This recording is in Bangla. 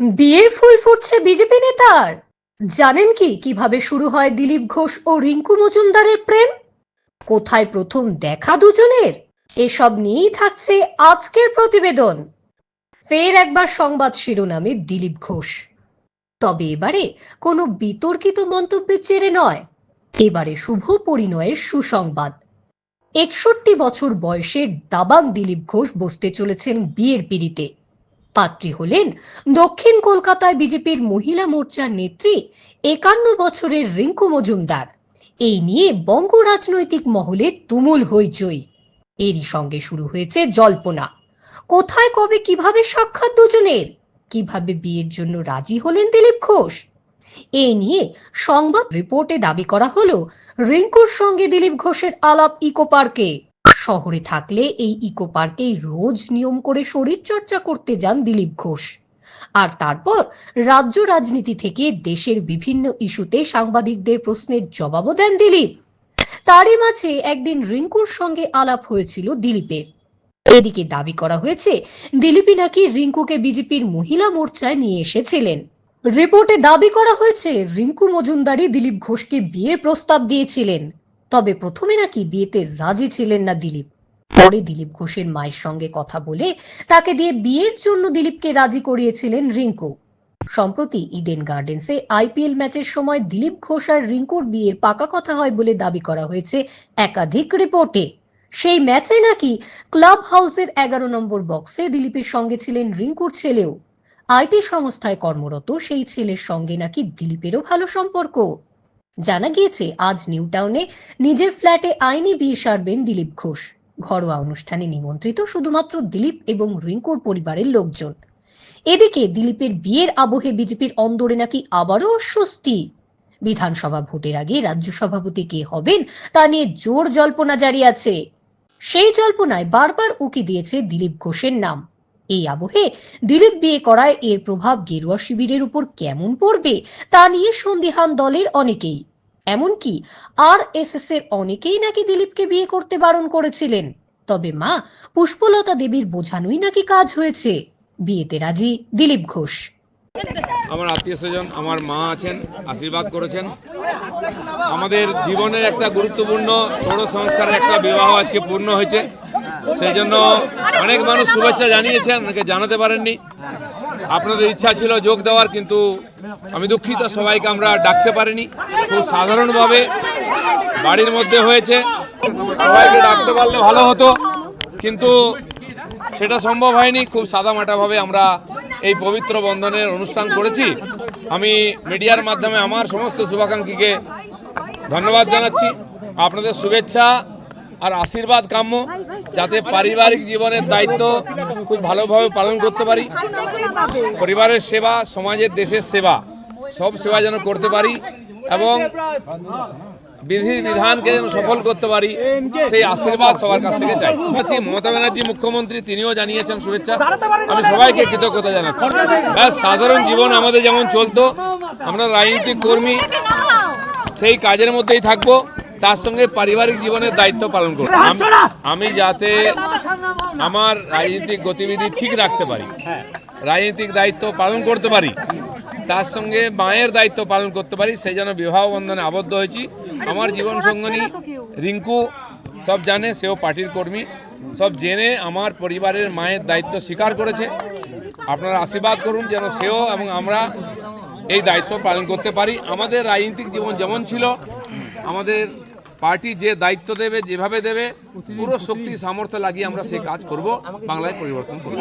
বিয়ের ফুল ফুটছে বিজেপি নেতার। জানেন কি কীভাবে শুরু হয় দিলীপ ঘোষ ও রিঙ্কু মজুমদারের প্রেম? কোথায় প্রথম দেখা দুজনের? এসব নিয়েই থাকছে আজকের প্রতিবেদন। ফের একবার সংবাদ শিরোনামে দিলীপ ঘোষ। তবে এবারে কোনো বিতর্কিত মন্তব্যের জেরে নয়। এবারে শুভ পরিণয়ের সুসংবাদ। একষট্টি বছর বয়সের দাবাং দিলীপ ঘোষ বসতে চলেছেন বিয়ের পিড়িতে। পাত্রী হলেন দক্ষিণ কলকাতায় বিজেপির মহিলা মোর্চার নেত্রী একান্ন বছরের রিঙ্কু মজুমদার। এই নিয়ে বঙ্গ রাজনৈতিক মহলে তুমুল হইচই। এরই সঙ্গে শুরু হয়েছে জল্পনা। কোথায়, কবে, কীভাবে সাক্ষাৎ দুজনের? কীভাবে বিয়ের জন্য রাজি হলেন দিলীপ ঘোষ? এ নিয়ে সংবাদ রিপোর্টে দাবি করা হলো রিঙ্কুর সঙ্গে দিলীপ ঘোষের আলাপ ইকো পার্কে। শহরে থাকলে এই ইকো পার্কেই রোজ নিয়ম করে শরীর চর্চা করতে যান দিলীপ ঘোষ। আর তারপর রাজ্য রাজনীতি থেকে দেশের বিভিন্ন ইস্যুতে সাংবাদিকদের প্রশ্নের জবাবও দেন দিলীপ। তারই মাঝে একদিন রিঙ্কুর সঙ্গে আলাপ হয়েছিল দিলীপের। এদিকে দাবি করা হয়েছে, দিলীপই নাকি রিঙ্কুকে বিজেপির মহিলা মোর্চায় নিয়ে এসেছিলেন। রিপোর্টে দাবি করা হয়েছে, রিঙ্কু মজুমদারই দিলীপ ঘোষকে বিয়ের প্রস্তাব দিয়েছিলেন। তবে প্রথমে নাকি বিয়েতে রাজি ছিলেন না দিলীপ। পরে দিলীপ ঘোষের মায়ের সঙ্গে কথা বলে তাকে দিয়ে বিয়ের জন্য দিলীপকে রাজি করিয়েছিলেন রিঙ্কু। সম্প্রতি ইডেন গার্ডেন্সে আইপিএল ম্যাচের সময় দিলীপ ঘোষ আর রিঙ্কুর বিয়ের পাকা কথা হয় বলে দাবি করা হয়েছে একাধিক রিপোর্টে। সেই ম্যাচে নাকি ক্লাব হাউসের এগারো নম্বর বক্সে দিলীপের সঙ্গে ছিলেন রিঙ্কুর ছেলেও। আইটি সংস্থায় কর্মরত সেই ছেলের সঙ্গে নাকি দিলীপেরও ভালো সম্পর্ক। জানা গিয়েছে, আজ নিউ টাউনে নিজের ফ্ল্যাটে আইনি বিয়ে সারবেন দিলীপ ঘোষ। ঘরোয়া অনুষ্ঠানে নিমন্ত্রিত শুধুমাত্র দিলীপ এবং রিঙ্কুর পরিবারের লোকজন। এদিকে দিলীপের বিয়ের আবহে বিজেপির অন্দরে নাকি আবারও অস্বস্তি বিধানসভা ভোটের আগে রাজ্য সভাপতি কে হবেন তা নিয়ে জোর জল্পনা জারি আছে। সেই জল্পনায় বারবার উকি দিয়েছে দিলীপ ঘোষের নাম। এই আবহে দিলীপ বিয়ে করায় এর প্রভাব গেরুয়া শিবিরের উপর কেমন পড়বে তা নিয়ে সন্দিহান দলের অনেকেই। এমনকি আর এস এস এর অনেকেই নাকি দিলীপকে বিয়ে করতে বারণ করেছিলেন। তবে মা, পুষ্পলতা দেবীর বোঝানোই নাকি কাজ হয়েছে। বিয়েতে রাজি দিলীপ ঘোষ। আমার আত্মীয় স্বজন, আমার মা আছেন, আশীর্বাদ করেছেন। আমাদের জীবনের একটা গুরুত্বপূর্ণ ষোড় সংস্কারের একটা বিবাহ আজকে পূর্ণ হয়েছে। সেই জন্য অনেক মানুষ শুভেচ্ছা জানিয়েছেন অনেকে জানাতে পারেননি। আপনাদের ইচ্ছা ছিল যোগ দেওয়ার, কিন্তু আমি দুঃখিত, সবাইকে আমরা ডাকতে পারিনি। খুব সাধারণভাবে বাড়ির মধ্যে হয়েছে। সবাইকে ডাকতে পারলে ভালো হতো, কিন্তু সেটা সম্ভব হয়নি। খুব সাদামাটাভাবে আমরা এই পবিত্র বন্ধনের অনুষ্ঠান করেছি। আমি মিডিয়ার মাধ্যমে আমার সমস্ত শুভাকাঙ্ক্ষীকে ধন্যবাদ জানাচ্ছি। আপনাদের শুভেচ্ছা আর আশীর্বাদ কাম্য। যাতে পারিবারিক জীবনের দায়িত্ব খুব ভালোভাবে পালন করতে পারি। পরিবারের সেবা, সমাজের দেশের সেবা, সব সেবা যেন করতে পারি এবং বিধি বিধানকে যেন সফল করতে পারি, সেই আশীর্বাদ সবার কাছ থেকে চাই। আছি মমতা ব্যানার্জি, মুখ্যমন্ত্রী, তিনিও জানিয়েছেন শুভেচ্ছা। আমি সবাইকে কৃতজ্ঞতা জানাচ্ছি। ব্যাস, সাধারণ জীবন আমাদের যেমন চলতো, আমরা রাজনৈতিক কর্মী, সেই কাজের মধ্যেই থাকব। তার সঙ্গে পারিবারিক জীবনের দায়িত্ব পালন করব। আম- যাতে আমার রাজনৈতিক গতিবিধি ঠিক রাখতে পারি রাজনৈতিক দায়িত্ব পালন করতে পারি তার সঙ্গে মায়ের দায়িত্ব পালন করতে পারি সেই জন্য বিবাহ বন্ধনে আবদ্ধ হয়েছি। আমার জীবন সঙ্গনী রিঙ্কু সব জানে সেও পার্টির কর্মী। সব জেনে আমার পরিবারের মায়ের দায়িত্ব স্বীকার করেছে। আপনারা আশীর্বাদ করুন যেন সেও এবং আমরা এই দায়িত্ব পালন করতে পারি। আমাদের রাজনৈতিক জীবন যেমন ছিল আমাদের পার্টি যে দায়িত্ব দেবে যেভাবে দেবে পুরো শক্তি সামর্থ্য লাগিয়ে আমরা সেই কাজ করব বাংলায় পরিবর্তন করব।